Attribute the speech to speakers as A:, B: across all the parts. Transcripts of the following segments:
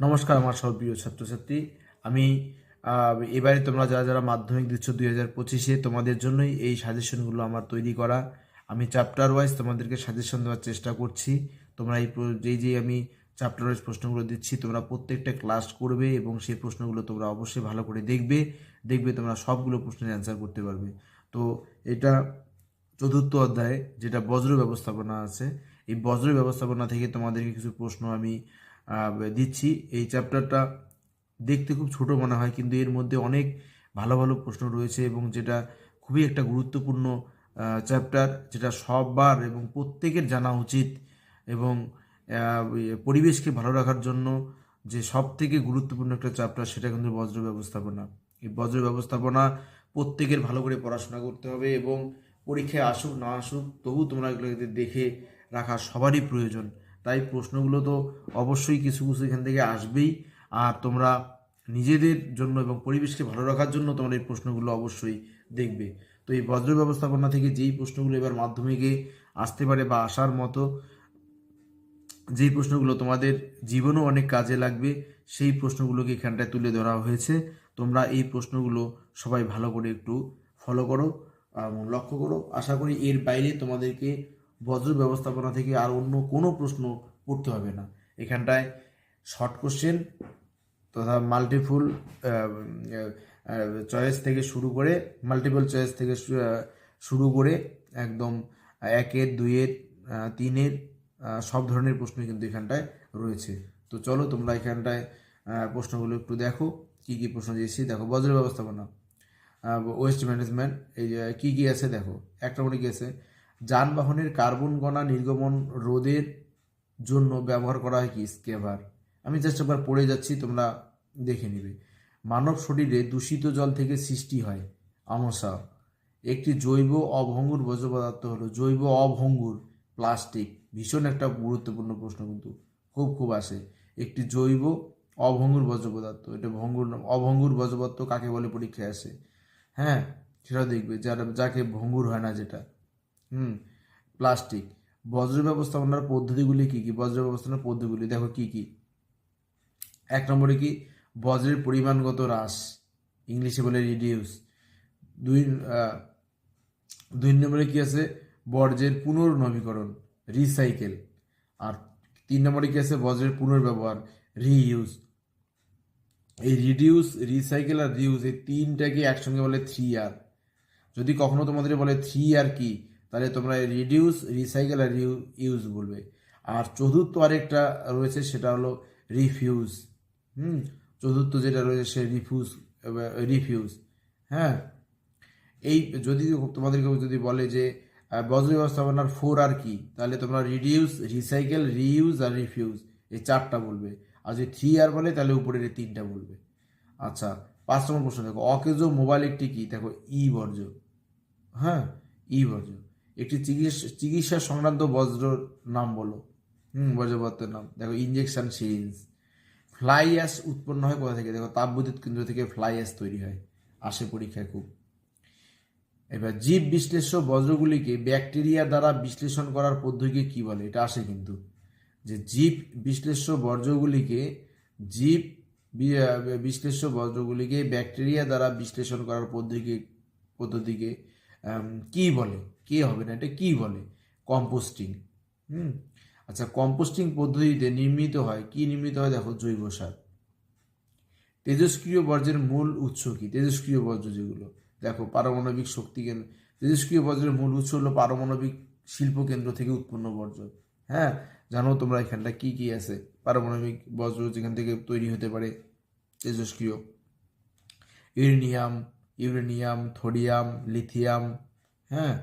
A: নমস্কার আমার সব প্রিয় ছাত্রছাত্রী। আমি এবারে তোমরা যারা যারা মাধ্যমিক দিচ্ছ দুই হাজার পঁচিশে, তোমাদের জন্যই এই সাজেশনগুলো আমার তৈরি করা। আমি চ্যাপ্টার ওয়াইজ তোমাদেরকে সাজেশন দেওয়ার চেষ্টা করছি। তোমরা এই যেই যেই আমি চ্যাপ্টার ওয়াইজ প্রশ্নগুলো দিচ্ছি, তোমরা প্রত্যেকটা ক্লাস করবে এবং সেই প্রশ্নগুলো তোমরা অবশ্যই ভালো করে দেখবে। দেখবে তোমরা সবগুলো প্রশ্নের অ্যান্সার করতে পারবে। তো এটা চতুর্থ অধ্যায়ে, যেটা বজ্র ব্যবস্থাপনা আছে। এই বজ্র ব্যবস্থাপনা থেকে তোমাদেরকে কিছু প্রশ্ন আমি দিচ্ছি। এই চ্যাপ্টারটা দেখতে খুব ছোট মনে হয়, কিন্তু এর মধ্যে অনেক ভালো ভালো প্রশ্ন রয়েছে এবং যেটা খুবই একটা গুরুত্বপূর্ণ চ্যাপ্টার যেটা সববার এবং প্রত্যেকের জানা উচিত এবং পরিবেশকে ভালো রাখার জন্য যে সব থেকে গুরুত্বপূর্ণ একটা চ্যাপ্টার সেটা কিন্তু বজ্র ব্যবস্থাপনা। এই বজ্র ব্যবস্থাপনা প্রত্যেকের ভালো করে পড়াশোনা করতে হবে এবং পরীক্ষায় আসুক না আসুক তবু তোমরা এগুলোকে দেখে রাখা সবারই প্রয়োজন। তাই প্রশ্নগুলো তো অবশ্যই কিছু কিছু এখান থেকে আসবেই। আর তোমরা নিজেদের জন্য এবং পরিবেশকে ভালো রাখার জন্য তোমরা এই প্রশ্নগুলো অবশ্যই দেখবে। তো এই বজ্র ব্যবস্থাপনা থেকে যেই প্রশ্নগুলো এবার মাধ্যমিকে আসতে পারে বা আসার মতো, যেই প্রশ্নগুলো তোমাদের জীবনেও অনেক কাজে লাগবে, সেই প্রশ্নগুলোকে এখানটায় তুলে ধরা হয়েছে। তোমরা এই প্রশ্নগুলো সবাই ভালো করে একটু ফলো করো লক্ষ্য করো। আশা করি এর বাইরে তোমাদেরকে বজ্র ব্যবস্থাপনা থেকে আর অন্য কোনো প্রশ্ন পড়তে হবে না। এখানটায় শর্ট কোশ্চেন তথা মাল্টিফুল চয়েস থেকে শুরু করে মাল্টিপল চয়েস থেকে শুরু করে একদম একের, দুইয়ের তিনের সব ধরনের প্রশ্ন কিন্তু এখানটায় রয়েছে। তো চলো তোমরা এখানটায় প্রশ্নগুলো একটু দেখো, কি কি প্রশ্ন দিয়েছি। দেখো বজ্র ব্যবস্থাপনা ওয়েস্ট ম্যানেজমেন্ট এই কি কি আছে দেখো। একটা মনে কি আছে? যানবাহনের কার্বন গণা নির্গমন রোধের জন্য ব্যবহার করা হয় কি? স্কেভার। আমি জাস্ট একবার পড়ে যাচ্ছি, তোমরা দেখে নিবে। মানব শরীরে দূষিত জল থেকে সৃষ্টি হয় আমসা। একটি জৈব অভঙ্গুর বর্জ্য পদার্থ হলো জৈব অভঙ্গুর প্লাস্টিক। ভীষণ একটা গুরুত্বপূর্ণ প্রশ্ন কিন্তু, খুব খুব আসে। একটি জৈব অভঙ্গুর বর্জ্য পদার্থ এটা ভঙ্গুর অভঙ্গুর বর্জ্য পদার্থ কাকে বলে পরীক্ষায় আসে? হ্যাঁ সেটা দেখবে, যারা, যাকে ভঙ্গুর হয় না যেটা। হুম, প্লাস্টিক। বজ্র ব্যবস্থাপনার পদ্ধতিগুলি কি কি? বজ্র ব্যবস্থাপনার পদ্ধতিগুলি, দেখো কি কি? এক নম্বরে কি? বজ্রের পরিমাণগত হ্রাস, ইংলিশে বলে রিডিউস দুই দুই নম্বরে কি আছে? বর্জ্যের পুনর্নবীকরণ রিসাইকেল আর তিন নম্বরে কি আছে? বজ্রের পুনর্ব্যবহার রিইউজ এই রিডিউস রিসাইকেল আর রিউজ এই তিনটাকে একসঙ্গে বলে থ্রি আর যদি কখনো তোমাদের বলে থ্রি আর কি? তাহলে তোমরা রিডিউস রিসাইকেল আর ইউজ বলবে। আর চতুর্থ আরেকটা রয়েছে, সেটা হলো রিফিউজ হুম, চতুর্থ যেটা রয়েছে, সে রিফিউজ রিফিউজ হ্যাঁ এই যদি তোমাদেরকে যদি বলে যে বজ্র ব্যবস্থাপনার ফোর আর কি, তাহলে তোমরা রিডিউস রিসাইকেল রিইউজ আর রিফিউজ এই চারটা বলবে। আর যদি থ্রি আর বলে, তাহলে উপরের এই তিনটা বলবে। আচ্ছা পাঁচ নম্বর প্রশ্ন দেখো, অকেজ মোবাইল একটি কি? দেখো, ই বর্জ্য। হ্যাঁ ই বর্জ্য। একটি চিকিৎসা চিকিৎসা সংক্রান্ত বজ্রর নাম বলো। হুম বজ্রপত্রের নাম। দেখো ইঞ্জেকশন সিরিঞ্জ ফ্লাই অ্যাশ উৎপন্ন হয় কোথা থেকে? দেখো, তাপবিদ্যুৎ কেন্দ্র থেকে ফ্লাই অ্যাশ তৈরি হয়। আসে পরীক্ষায় খুব। এবার জীব বিশ্লেষ্য বজ্রগুলিকে ব্যাকটেরিয়া দ্বারা বিশ্লেষণ করার পদ্ধতিকে কি বলে? এটা আসে কিন্তু। যে জীব বিশ্লেষ্য বর্জ্যগুলিকে জীব বিশ্লেষ্য বজ্রগুলিকে ব্যাকটেরিয়া দ্বারা বিশ্লেষণ করার পদ্ধতিকে পদ্ধতিকে কি বলে? কে হবে না? এটা কি বলে? কম্পোস্টিং। হুম? আচ্ছা কম্পোস্টিং পদ্ধতিতে নির্মিত হয়, কি নির্মিত হয়? দেখো, জৈব সার। তেজস্ক্রিয় বর্জ্যের মূল উৎস কি? তেজস্ক্রিয় বর্জ্য যেগুলো। দেখো, পারমাণবিক শক্তি কেন্দ্র। তেজস্ক্রিয় বর্জ্যের মূল উৎস হলো পারমাণবিক শিল্প কেন্দ্র থেকে উৎপন্ন বর্জ্য। হ্যাঁ? জানো তোমরা এখানটা কি কি আছে? পারমাণবিক বর্জ্য যেখান থেকে তৈরি হতে পারে তেজস্ক্রিয় ইউরেনিয়াম ইউরেনিয়াম, থোরিয়াম, লিথিয়াম হ্যাঁ?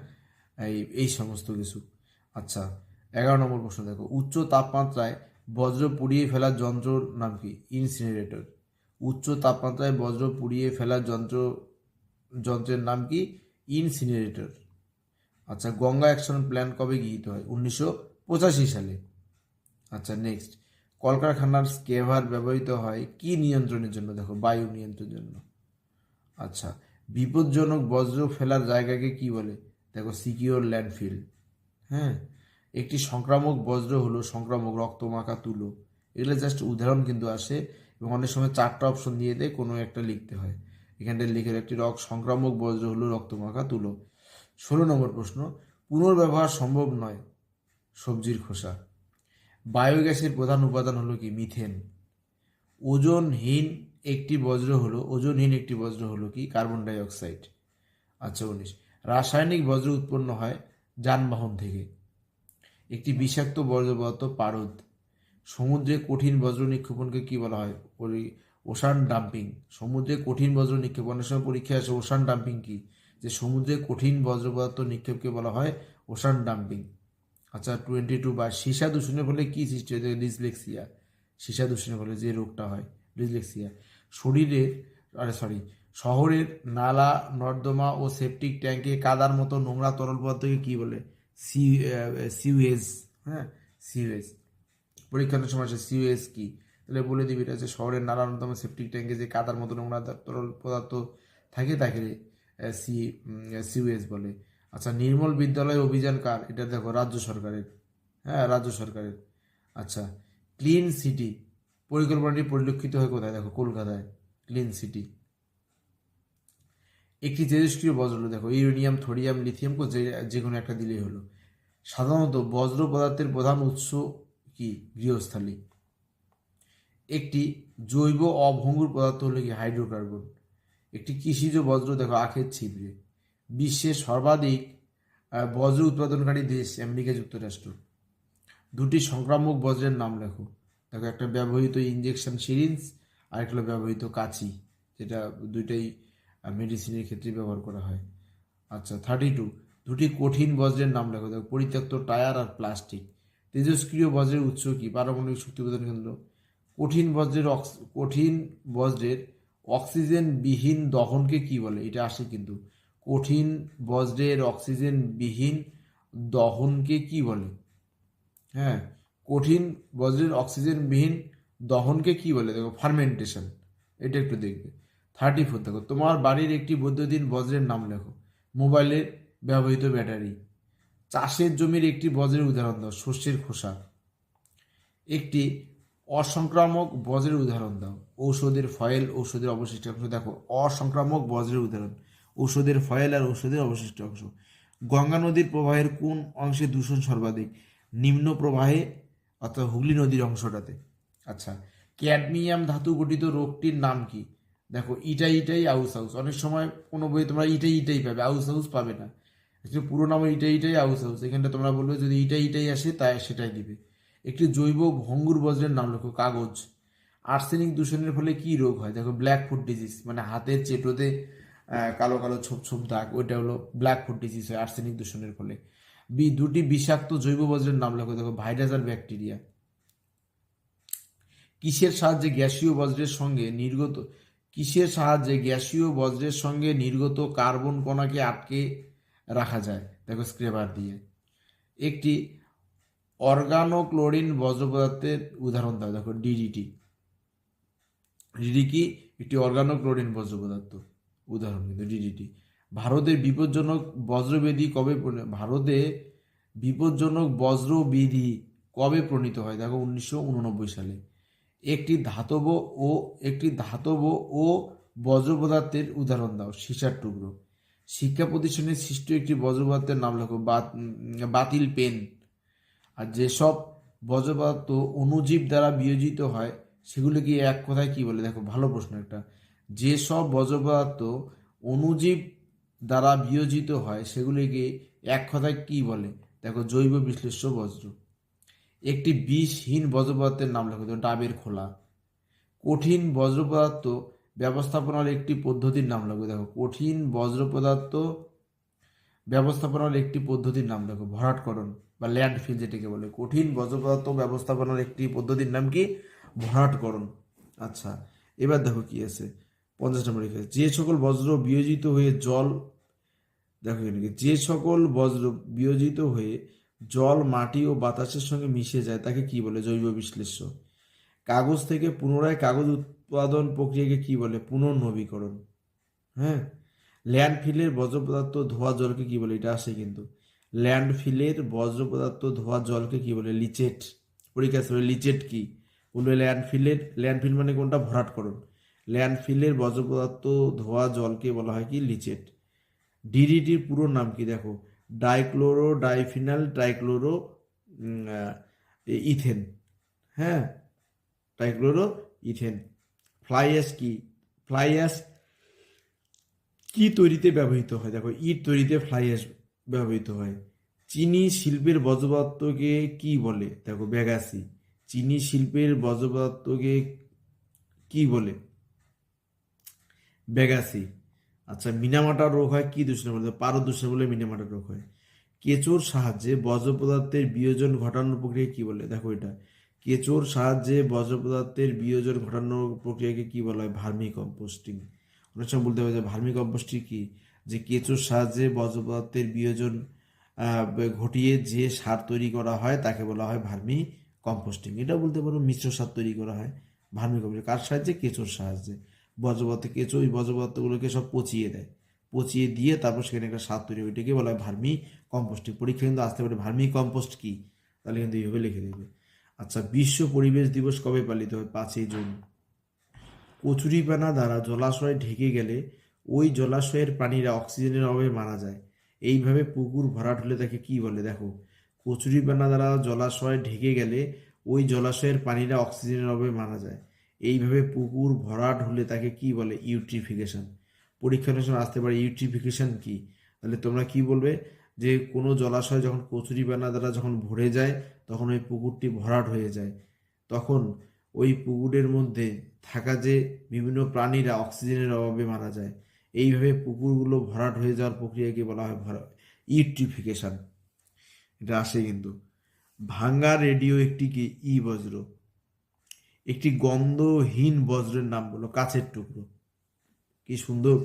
A: এই এই সমস্ত কিছু। আচ্ছা এগারো নম্বর প্রশ্ন দেখো। উচ্চ তাপমাত্রায় বজ্র পুড়িয়ে ফেলার যন্ত্রর নাম কি? ইনসিনারেটর উচ্চ তাপমাত্রায় বজ্র পুড়িয়ে ফেলার যন্ত্র, যন্ত্রের নাম কি? ইনসিনারেটর আচ্ছা গঙ্গা অ্যাকশন প্ল্যান কবে গৃহীত হয়? উনিশশো পঁচাশি সালে। আচ্ছা নেক্সট কলকারখানার স্কেভার ব্যবহৃত হয় কি নিয়ন্ত্রণের জন্য? দেখো, বায়ু নিয়ন্ত্রণের জন্য। আচ্ছা বিপজ্জনক বজ্র ফেলার জায়গাকে কি বলে? দেখো সিকিওর ল্যান্ডফিল হ্যাঁ? একটি সংক্রামক বজ্র হলো সংক্রামক রক্তমাখা তুলো। এগুলো জাস্ট উদাহরণ কিন্তু আসে এবং অনেক সময় চারটা অপশন দিয়ে দেয়, কোনো একটা লিখতে হয়। এখানটায় লিখে একটি রক, সংক্রামক বজ্র হলো রক্তমাখা তুলো। ষোলো নম্বর প্রশ্ন, পুনর্ব্যবহার সম্ভব নয় সবজির খোসা। বায়োগ্যাসের প্রধান উপাদান হলো কি? মিথেন। ওজনহীন একটি বজ্র হলো, ওজনহীন একটি বজ্র হলো কি? কার্বন ডাই অক্সাইড আচ্ছা উনিশ। রাসায়নিক বজ্র উৎপন্ন হয় যানবাহন থেকে। একটি বিষাক্ত বজ্র পারদ। সমুদ্রে কঠিন বজ্র নিক্ষেপণকে কি বলা হয়? Ocean dumping. সমুদ্রে কঠিন বজ্র নিক্ষেপণের সময় পরীক্ষায় আসে ওশান ডাম্পিং কি? যে সমুদ্রে কঠিন বজ্র পদার্থ নিক্ষেপকে বলা হয় ওশান ডাম্পিং। আচ্ছা টোয়েন্টি টু বা সীসা দূষণের ফলে কী সৃষ্টি হয়? ডিসলেক্সিয়া সীসা দূষণের ফলে যে রোগটা হয় ডিসলেক্সিয়া শরীরের, আরে সরি শহরের নালা, নর্দমা ও সেপটিক ট্যাঙ্কে কাদার মতো নোংরা তরল পদার্থকে কি বলে? সি সিউএজ হ্যাঁ? সিউএজ পরীক্ষার সময় আসে সিউএস কি? তাহলে বলে দিবি, এটা যে শহরের নালা, নর্দমা, সেপটিক ট্যাঙ্কে যে কাদার মতো নোংরা তরল পদার্থ থাকে, তাকে সি সিউএস বলে। আচ্ছা নির্মল বিদ্যালয় অভিযান কার? এটা দেখো, রাজ্য সরকারের। হ্যাঁ রাজ্য সরকারের। আচ্ছা ক্লিন সিটি। পরিকল্পনাটি পরিলক্ষিত হয় কোথায়? দেখো, কলকাতায়। Clean city. একটি তেজস্ক্রিয় বজ্র, দেখো, ইউরেনিয়াম, থোরিয়াম, লিথিয়াম যে যে কোনো একটা দিলেই হলো। সাধারণত বজ্র পদার্থের প্রধান উৎস কি? গৃহস্থালী। একটি জৈব অভঙ্গুর পদার্থ হলো কি? হাইড্রোকার্বন। একটি কৃষিজ বজ্র, দেখো, আখের ছিবড়ে বিশ্বের সর্বাধিক বজ্র উৎপাদনকারী দেশ আমেরিকা যুক্তরাষ্ট্র। দুটি সংক্রামক বজ্রের নাম লেখো। দেখো, একটা ব্যবহৃত ইঞ্জেকশন সিরিঞ্জ আর একটা ব্যবহৃত কাঁচি, যেটা দুইটাই মেডিসিনের ক্ষেত্রে ব্যবহার করা হয়। আচ্ছা থার্টি টু দুটি কঠিন বজ্রের নাম লেখো। দেখো, পরিত্যক্ত টায়ার আর প্লাস্টিক তেজস্ক্রিয় বজ্রের উৎস কি? পারমাণবিক শক্তি প্রদান কেন্দ্র। কঠিন বজ্রের অক্স কঠিন বজ্রের অক্সিজেন বিহীন দহনকে কি বলে? এটা আসে কিন্তু। কঠিন বজ্রের অক্সিজেন বিহীন দহনকে কি বলে? হ্যাঁ কঠিন বজ্রের অক্সিজেন বিহীন দহনকে কি বলে? দেখো ফার্মেন্টেশন এটা একটু দেখবে। থার্টি ফোর দেখো। তোমার বাড়ির একটি বৈদ্যুতিন বজ্রের নাম লেখো। মোবাইলের ব্যবহৃত ব্যাটারি। চাষের জমির একটি বজ্রের উদাহরণ দাও, শস্যের খোসা। একটি অসংক্রামক বজ্রের উদাহরণ দাও। ঔষধের ফয়েল, ঔষধের অবশিষ্ট অংশ। দেখো, অসংক্রামক বজ্রের উদাহরণ। ঔষধের ফয়েল আর ঔষধের অবশিষ্ট অংশ। গঙ্গা নদীর প্রবাহের কোন অংশে দূষণ সর্বাধিক? নিম্ন প্রবাহে, অর্থাৎ হুগলি নদীর অংশটাতে। আচ্ছা ক্যাডমিয়াম ধাতু গঠিত রোগটির নাম কি? দেখো, ইটাই ইটাই আউস হাউস অনেক সময় কোনো বই তোমরা ইটাই ইটাই পাবে আউস হাউস পাবে না। Actually পুরো নাম ইটাই ইটাই আউস হাউস এখানটা তোমরা বলবে যদি ইটাই ইটাই আসে তাই সেটাই দিবে। একটি জৈব ভঙ্গুর বজ্রের নাম লেখো, কাগজ। আর্সেনিক দূষণের ফলে কি রোগ হয়? দেখো ব্ল্যাক ফুট ডিজিজ মানে হাতের চেটোতে কালো কালো ছোপ ছোপ দাগ, ওইটা হলো ব্ল্যাক ফুট ডিজিজ হয় আর্সেনিক দূষণের ফলে। বি, দুটি বিষাক্ত জৈব বজ্রের নাম লেখো, দেখো ভাইরাস আর ব্যাকটেরিয়া কিসের সাহায্যে গ্যাসীয় বজ্রের সঙ্গে নির্গত কিসের সাহায্যে গ্যাসীয় বজ্রের সঙ্গে নির্গত কার্বন কণাকে আটকে রাখা যায়? দেখো স্ক্রেবার দিয়ে। একটি অর্গানোক্লোরিন বজ্র পদার্থের উদাহরণ দাও, দেখো ডিডিটি ডিডি কি? একটি অর্গানোক্লোরিন বজ্র পদার্থ উদাহরণ কিন্তু ডিডিটি ভারতের বিপজ্জনক বজ্রবেদী কবে ভারতে বিপজ্জনক বজ্রবিধি কবে প্রণীত হয়? দেখো উনিশশো উননব্বই সালে। একটি ধাতব ও একটি ধাতব ও বজ্র পদার্থের উদাহরণ দাও, সীসার টুকরো। শিক্ষা প্রতিষ্ঠানে সৃষ্ট একটি বজ্র পদার্থের নাম লেখো, বাত- বাতিল পেন। আর যেসব বজ্র পদার্থ অনুজীব দ্বারা বিয়োজিত হয়, সেগুলিকে এক কথায় কি বলে? দেখো, ভালো প্রশ্ন একটা। যেসব বজ্র পদার্থ অনুজীব দ্বারা বিয়োজিত হয়, সেগুলিকে এক কথায় কি বলে? দেখো, জৈব বিশ্লেষ্য বজ্র। একটি বিষহীন বজ্র পদার্থের নাম লেখো ডাবের খোলা। কঠিন বজ্র পদার্থ ব্যবস্থাপনার একটি পদ্ধতির নাম লেখো, দেখো, কঠিন বজ্র পদার্থ ব্যবস্থাপনার একটি পদ্ধতির নাম লেখো, ভরাটকরণ বা ল্যান্ডফিল যেটাকে বলে। কঠিন বজ্রপদার্থ ব্যবস্থাপনার একটি পদ্ধতির নাম কি? ভরাটকরণ। আচ্ছা এবার দেখো কি আছে, পঞ্চাশ নম্বর লিখে যে সকল বজ্র বিয়োজিত হয়ে জল, দেখো যে সকল বজ্র বিয়োজিত হয়ে জল, মাটি ও বাতাসের সঙ্গে মিশে যায়, তাকে কি বলে? জৈব বিশ্লেষ্য। কাগজ থেকে পুনরায় কাগজ উৎপাদন প্রক্রিয়াকে কি বলে? পুনর্নবীকরণ। হ্যাঁ? ল্যান্ডফিলের বজ্র পদার্থ ধোয়া জলকে কি বলে? এটা আসে কিন্তু। ল্যান্ডফিলের বজ্র পদার্থ ধোয়া জলকে কি বলে? লিচেট। পরীক্ষা লিচেট কি? বলবে ল্যান্ডফিলের, ল্যান্ডফিল মানে কোনটা? ভরাটকরণ। ল্যান্ডফিলের বর্জ্য পদার্থ ধোয়া জলকে বলা হয় কি? লিচেট। ডিডিটির পুরো নাম কি? দেখো। Dichloro diphenyl trichloro ethane. হ্যাঁ? Trichloro, ethane. ফ্লাই অ্যাশ কি? ফ্লাই অ্যাশ কি তৈরিতে ব্যবহৃত হয়? দেখো, ইট তৈরিতে ফ্লাই অ্যাশ ব্যবহৃত হয়। চিনি শিল্পের বর্জ্য পদার্থকে কি বলে? দেখো ব্যাগাসি চিনি শিল্পের বর্জ্য পদার্থকে কি বলে? ব্যাগাসি আচ্ছা মিনামাটার রোগ হয়, কি দূষণে পারদ দূষণে বলে মিনামাটার রোগ হয়। কেঁচোর সাহায্যে বর্জ্য পদার্থের বিয়োজন ঘটানোর প্রক্রিয়া কি বলে? দেখো এটা। কেঁচোর সাহায্যে বর্জ্য পদার্থের বিয়োজন ঘটানোর প্রক্রিয়াকে কি বলা হয়? ভার্মি কম্পোস্টিং অনেক সময় বলতে হবে যে ভার্মি কম্পোস্টিং কি? যে কেঁচোর সাহায্যে বর্জ্য পদার্থের বিয়োজন ঘটিয়ে যে সার তৈরি করা হয় তাকে বলা হয় ভার্মি কম্পোস্টিং এটা বলতে পারো মিশ্র সার তৈরি করা হয় ভার্মি কম্পোস্টিং কার সাহায্যে? কেঁচোর সাহায্যে। পদার্থ কেঁচো, ওই বর্জ্য পদার্থগুলোকে সব পচিয়ে দেয়। পচিয়ে দিয়ে তারপর সেখানে একটা সার তৈরি ওইটাকে বলা হয় ভার্মি কম্পোস্টিং। পরীক্ষা কিন্তু আসতে পারে, ভার্মি কম্পোস্ট কি? তাহলে কিন্তু এইভাবে লিখে দেবে। আচ্ছা বিশ্ব পরিবেশ দিবস কবে পালিত হয়? পাঁচই জুন। কচুরিপানা দ্বারা জলাশয় ঢেকে গেলে ওই জলাশয়ের প্রাণীরা অক্সিজেনের অভাবে মারা যায়। এইভাবে পুকুর ভরাট হলে তাকে কি বলে? দেখো, কচুরিপানা দ্বারা জলাশয় ঢেকে গেলে ওই জলাশয়ের প্রাণীরা অক্সিজেনের অভাবে মারা যায়। এইভাবে পুকুর ভরাট হলে তাকে কি বলে? ইউট্রিফিকেশন। পরীক্ষা সময় আসতে পারে, ইউট্রিফিকেশন কি? তাহলে তোমরা কি বলবে? যে কোনো জলাশয় যখন কচুরি কচুরিপানা দ্বারা যখন ভরে যায়, তখন ওই পুকুরটি ভরাট হয়ে যায়। তখন ওই পুকুরের মধ্যে থাকা যে বিভিন্ন প্রাণীরা অক্সিজেনের অভাবে মারা যায় এইভাবে পুকুরগুলো ভরাট হয়ে যাওয়ার প্রক্রিয়াকে বলা হয় ভরা, ইউট্রিফিকেশন। এটা আসে কিন্তু। ভাঙ্গা রেডিও একটি কি? ই বজ্র। একটি গন্ধহীন বজ্রের নাম বলো, কাছের টুকরো। কি সুন্দর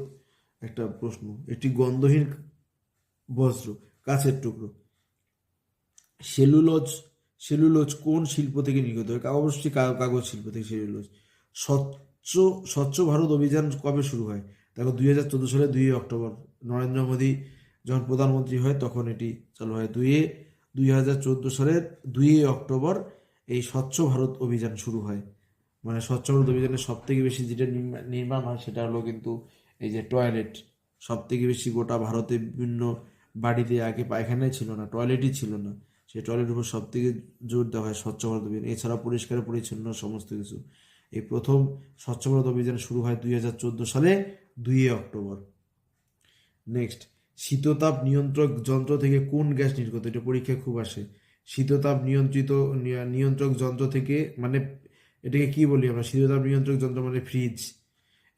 A: একটা প্রশ্ন। একটি গন্ধহীন বজ্র, কাছের টুকরো। সেলুলোজ সেলুলোজ কোন শিল্প থেকে নির্গত হয়? অবশ্যই কাগজ শিল্প থেকে সেলুলোজ। স্বচ্ছ স্বচ্ছ ভারত অভিযান কবে শুরু হয়? দেখো, দুই হাজার চোদ্দ সালে দুই অক্টোবর, নরেন্দ্র মোদী যখন প্রধানমন্ত্রী হয়, তখন এটি চালু হয় দুই দুই হাজার চোদ্দ সালের দুই অক্টোবর এই স্বচ্ছ ভারত অভিযান শুরু হয়। মানে স্বচ্ছ ভারত অভিযানের সব থেকে বেশি যেটা নির্মা- নির্মাণ হয় সেটা হলো কিন্তু এই যে টয়লেট সব থেকে বেশি গোটা ভারতে বিভিন্ন বাড়িতে আগে পায়খানাই ছিল না টয়লেটই ছিল না। সেই টয়লেটের উপর সব থেকে জোর দেওয়া হয় স্বচ্ছ ভারত অভিযান। এছাড়া পরিষ্কার পরিচ্ছন্ন সমস্ত কিছু। এই প্রথম স্বচ্ছ ভারত অভিযান শুরু হয় দুই হাজার চোদ্দ সালে, দুই অক্টোবর। নেক্সট শীততাপ নিয়ন্ত্রক যন্ত্র থেকে কোন গ্যাস নির্গত? এটা পরীক্ষায় খুব আসে। শীততাপ নিয়ন্ত্রিত নিয়ন্ত্রক যন্ত্র থেকে মানে এটাকে কি বলি আমরা? শীততাপ নিয়ন্ত্রক যন্ত্র মানে ফ্রিজ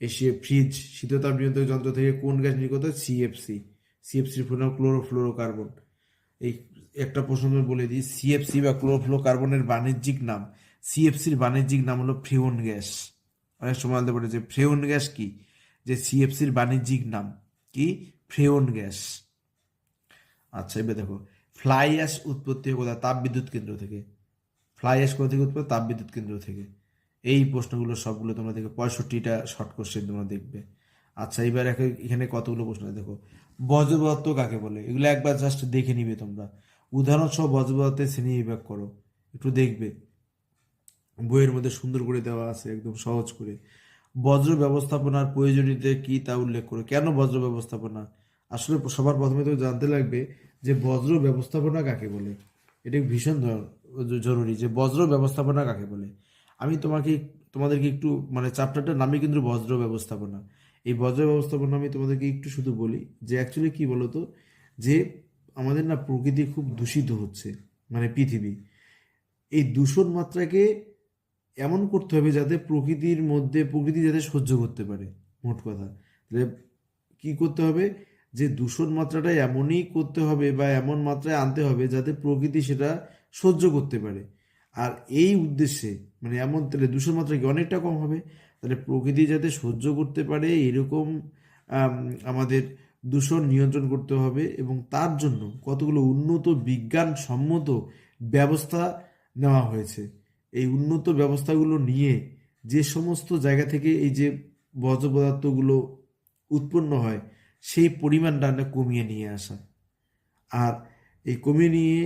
A: এই ফ্রিজ শীততাপ নিয়ন্ত্রক যন্ত্র থেকে কোন গ্যাস নির্গত? সিএফসি সিএফসির ফুল নাম ক্লোরোফ্লোরোকার্বন এই একটা আমি বলে দিই সিএফসি বা ক্লোরোফ্লোরোকার্বনের বাণিজ্যিক নাম সিএফসির বাণিজ্যিক নাম হলো ফ্রিওন গ্যাস। অনেক সময় বলতে পারে যে ফ্রেওন গ্যাস কি? যে সিএফসির বাণিজ্যিক নাম কি? Freon gas. আচ্ছা এবার দেখো ফ্লাই অ্যাশ উৎপত্তি হয় কোথায় তাপ বিদ্যুৎ কেন্দ্র থেকে। ফ্লাই অ্যাশ কোথা থেকে উৎপত্তি তাপবিদ্যুৎ কেন্দ্র থেকে। এই প্রশ্নগুলো সবগুলো তোমরা দেখো পঁয়ষট্টিটা শর্ট কোশ্চেন তোমরা দেখবে। আচ্ছা এবার এখানে কতগুলো প্রশ্ন দেখো বজ্র পদার্থ কাকে বলে? এগুলো একবার জাস্ট দেখে নিবে তোমরা। উদাহরণ সহ বজ্র পদার্থের শ্রেণি বিভাগ করো। একটু দেখবে। বইয়ের মধ্যে সুন্দর করে দেওয়া আছে, একদম সহজ করে। বজ্র ব্যবস্থাপনার প্রয়োজনীয়তা কি তা উল্লেখ করো। কেন বজ্র ব্যবস্থাপনা? আসলে সবার প্রথমে তো জানতে লাগবে যে বজ্র ব্যবস্থাপনা কাকে বলে? এটা ভীষণ জরুরি যে বজ্র ব্যবস্থাপনা কাকে বলে? আমি তোমাকে, তোমাদেরকে একটু মানে চ্যাপ্টারটার নামই কিন্তু বজ্র ব্যবস্থাপনা। এই বজ্র ব্যবস্থাপনা আমি তোমাদেরকে একটু শুধু বলি যে অ্যাকচুয়ালি কি বলতো? যে আমাদের না প্রকৃতি খুব দূষিত হচ্ছে মানে পৃথিবী। এই দূষণ মাত্রাকে এমন করতে হবে যাতে প্রকৃতির মধ্যে, প্রকৃতি যাতে সহ্য করতে পারে। মোট কথা। তাহলে কি করতে হবে? যে দূষণ মাত্রাটা এমনই করতে হবে বা এমন মাত্রায় আনতে হবে যাতে প্রকৃতি সেটা সহ্য করতে পারে। আর এই উদ্দেশ্যে মানে এমন তাহলে দূষণ মাত্রা কি অনেকটা কম হবে? তাহলে প্রকৃতি যাতে সহ্য করতে পারে, এরকম আমাদের দূষণ নিয়ন্ত্রণ করতে হবে এবং তার জন্য কতগুলো উন্নত বিজ্ঞানসম্মত ব্যবস্থা নেওয়া হয়েছে। এই উন্নত ব্যবস্থাগুলো নিয়ে যে সমস্ত জায়গা থেকে এই যে বর্জ্য পদার্থগুলো উৎপন্ন হয় সেই পরিমাণটা আমরা কমিয়ে নিয়ে আসা। আর এই কমিয়ে নিয়ে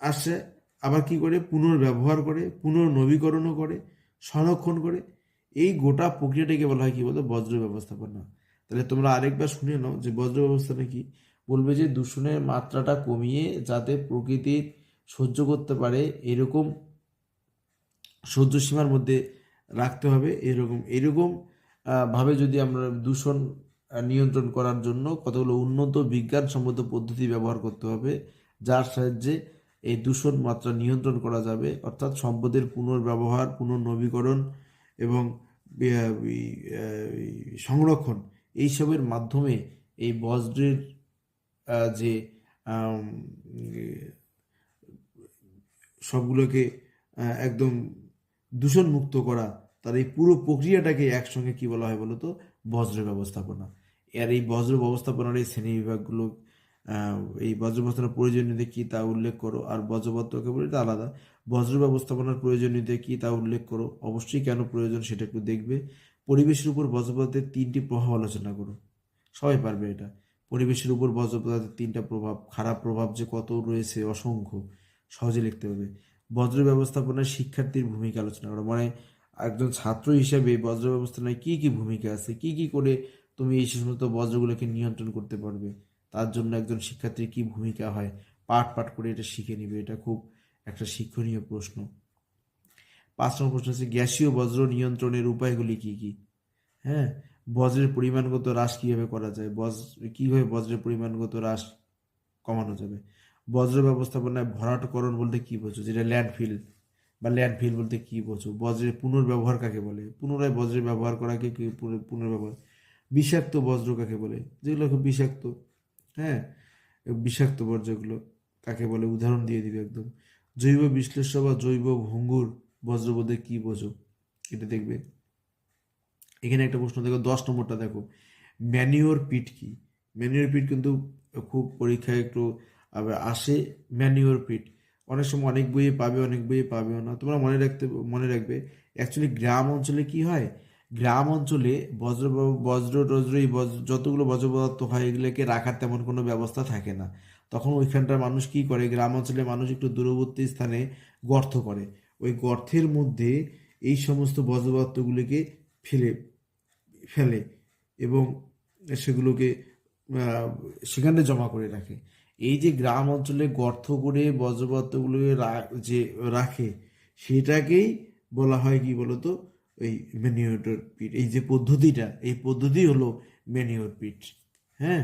A: আসে, আবার কি করে? পুনর্ব্যবহার করে, পুনর্নবীকরণও করে, সংরক্ষণ করে। এই গোটা প্রক্রিয়াটাকে বলা হয় কি বলতো? বজ্র ব্যবস্থাপনা। তাহলে তোমরা আরেকবার শুনে নাও যে বজ্র ব্যবস্থাপনা কি? বলবে যে দূষণের মাত্রাটা কমিয়ে যাতে প্রকৃতির সহ্য করতে পারে, এরকম সহ্য সীমার মধ্যে রাখতে হবে, এরকম এরকম ভাবে যদি আমরা দূষণ নিয়ন্ত্রণ করার জন্য কতগুলো উন্নত বিজ্ঞানসম্মত পদ্ধতি ব্যবহার করতে হবে, যার সাহায্যে এই দূষণ মাত্রা নিয়ন্ত্রণ করা যাবে, অর্থাৎ সম্পদের পুনর্ব্যবহার, পুনর্নবীকরণ এবং সংরক্ষণ এইসবের মাধ্যমে এই বজ্রের যে সবগুলোকে একদম দূষণমুক্ত করা, তার এই পুরো প্রক্রিয়াটাকে একসঙ্গে কি বলা হয় বলতো? বজ্র ব্যবস্থাপনা। আর এই বজ্র ব্যবস্থাপনার এই শ্রেণি বিভাগগুলো এই বজ্র ব্যবস্থাপনার প্রয়োজনীয়তা কি তা উল্লেখ করো? আর বজ্রপত্রকে বলি আলাদা। বজ্র ব্যবস্থাপনার প্রয়োজনীয়তা কি তা উল্লেখ করো? অবশ্যই কেন প্রয়োজন সেটা একটু দেখবে। পরিবেশের উপর বজ্রপাতের তিনটি প্রভাব আলোচনা করো। সবাই পারবে এটা। পরিবেশের উপর বজ্রপাতের তিনটা প্রভাব, খারাপ প্রভাব যে কত রয়েছে, অসংখ্য, সহজে লিখতে হবে। বজ্র ব্যবস্থাপনায় শিক্ষার্থীর ভূমিকা আলোচনা করো। মানে একজন ছাত্র হিসেবে বজ্র ব্যবস্থাপনায় কি কি ভূমিকা আছে? কি কি করে তুমি এই সমস্ত বজ্রগুলোকে নিয়ন্ত্রণ করতে পারবে। তার জন্য একজন শিক্ষার্থীর কি ভূমিকা হয়, পাঠ পাঠ করে এটা শিখে নিবে, এটা খুব একটা শিক্ষণীয় প্রশ্ন। পাঁচ নম্বর প্রশ্ন হচ্ছে, গ্যাসীয় বজ্র নিয়ন্ত্রণের উপায়গুলি কি কি? হ্যাঁ বজ্রের পরিমাণগত হ্রাস কীভাবে করা যায়? বজ্র কীভাবে বজ্রের পরিমাণগত হ্রাস কমানো যাবে? বজ্র ব্যবস্থাপনায় ভরাটকরণ বলতে কি বোঝো? যেটা ল্যান্ডফিল, বা ল্যান্ডফিল বলতে কি বোঝো? বজ্রের পুনর্ব্যবহার কাকে বলে? পুনরায় বজ্রের ব্যবহার করাকে পুনর্ব্যবহার? বিষাক্ত বজ্র কাকে বলে? যেগুলো খুব বিষাক্ত হ্যাঁ? বিষাক্ত বর্জ্যগুলো কাকে বলে? উদাহরণ দিয়ে দিবে একদম। জৈব বিশ্লেষ্য বা জৈব ভঙ্গুর বজ্র বলতে কি বোঝো এটা দেখবে। এখানে একটা প্রশ্ন দেখো, দশ নম্বরটা দেখো। ম্যানিওর পিট কি? ম্যানিওর পিট কিন্তু খুব পরীক্ষায় একটু আসে ম্যানিওর পিট। অনেক সময় অনেক বইয়ে পাবে, অনেক বইয়ে পাবেও না। তোমরা মনে রাখতে, মনে রাখবে অ্যাকচুয়ালি গ্রাম অঞ্চলে কি হয়? গ্রাম অঞ্চলে বজ্র বজ্র টজ্র এই যতগুলো বজ্র পদার্থ হয়, এগুলোকে রাখার তেমন কোনো ব্যবস্থা থাকে না। তখন ওইখানটার মানুষ কি করে? গ্রাম অঞ্চলে মানুষ একটু দূরবর্তী স্থানে গর্ত করে। ওই গর্তের মধ্যে এই সমস্ত বজ্র পদার্থগুলিকে ফেলে ফেলে এবং সেগুলোকে সেখানে জমা করে রাখে। এই যে গ্রাম অঞ্চলে গর্ত করে বজ্রপদার্থগুলোকে যে, রাখে, সেটাকেই বলা হয় কি বলতো? এই ম্যানিওর পিট, এই যে পদ্ধতিটা, এই পদ্ধতি হলো ম্যানিওর পিট হ্যাঁ?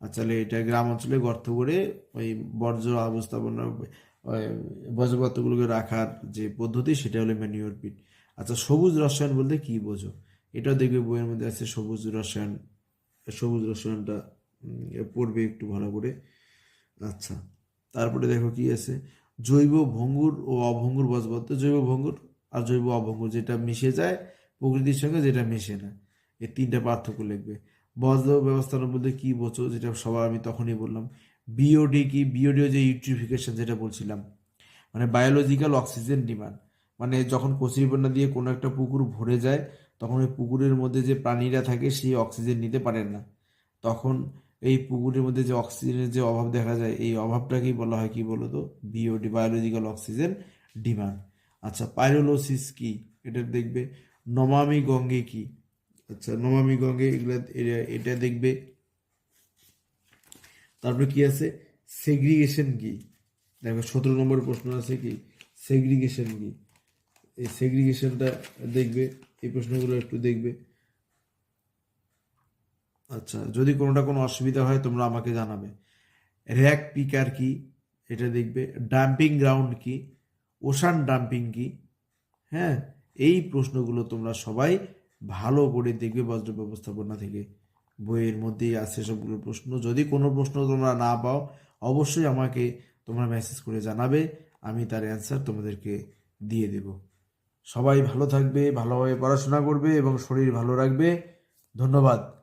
A: তাহলে এটা গ্রাম অঞ্চলে গর্ত করে ওই বর্জ্য অবস্থাপনা, ওই রাখার যে পদ্ধতি, সেটা হলো ম্যানিওর পিট। আচ্ছা সবুজ রসায়ন বলতে কি বোঝো? এটাও দেখবে বইয়ের মধ্যে আছে, সবুজ রসায়ন, সবুজ রসায়নটা পড়বে একটু ভালো করে। আচ্ছা তারপরে দেখো কি আছে? জৈব ভঙ্গুর ও অভঙ্গুর বজ্রপদার্থ জৈব ভঙ্গুর আর জৈব অভঙ্গুর যেটা মিশে যায়, প্রকৃতির সঙ্গে যেটা মিশে না। এই তিনটা পার্থক্য লিখবে। বজ্র ব্যবস্থার মধ্যে কি বোঝো যেটা সবার আমি তখনই বললাম। বিওডি কি? বিওডিও যে ইউট্রিফিকেশন যেটা বলছিলাম। মানে বায়োলজিক্যাল অক্সিজেন ডিমান্ড মানে যখন কচুরিপানা দিয়ে কোনো একটা পুকুর ভরে যায়, তখন ওই পুকুরের মধ্যে যে প্রাণীরা থাকে, সেই অক্সিজেন নিতে পারেন না। তখন এই পুকুরের মধ্যে যে অক্সিজেনের যে অভাব দেখা যায়, এই অভাবটাকেই বলা হয় কি বলতো? বিওডি বায়োলজিক্যাল অক্সিজেন ডিমান্ড আচ্ছা পাইরোলোসিস কি? এটা দেখবে। নমামি গঙ্গে কি? আচ্ছা নমামি গঙ্গে এগুলো এটা- দেখবে। তারপরে কি আছে? সেগ্রিগেশন কি? দেখো, সতেরো নম্বর প্রশ্ন আছে কি? সেগ্রিগেশন কি? এই সেগ্রিগেশনটা দেখবে, এই প্রশ্নগুলো একটু দেখবে। আচ্ছা যদি কোনোটা কোনো অসুবিধা হয়, তোমরা আমাকে জানাবে। র্যাক পিকার কি? এটা দেখবে। ডাম্পিং গ্রাউন্ড কি? ওশান ডাম্পিং কি হ্যাঁ? এই প্রশ্নগুলো তোমরা সবাই ভালো করে দেখবে বজ্র ব্যবস্থাপনা থেকে। বইয়ের মধ্যেই আছে সবগুলো প্রশ্ন। যদি কোনো প্রশ্ন তোমরা না পাও, অবশ্যই আমাকে তোমরা মেসেজ করে জানাবে, আমি তার অ্যান্সার তোমাদেরকে দিয়ে দেব। সবাই ভালো থাকবে, ভালোভাবে পড়াশোনা করবে এবং শরীর ভালো রাখবে। ধন্যবাদ।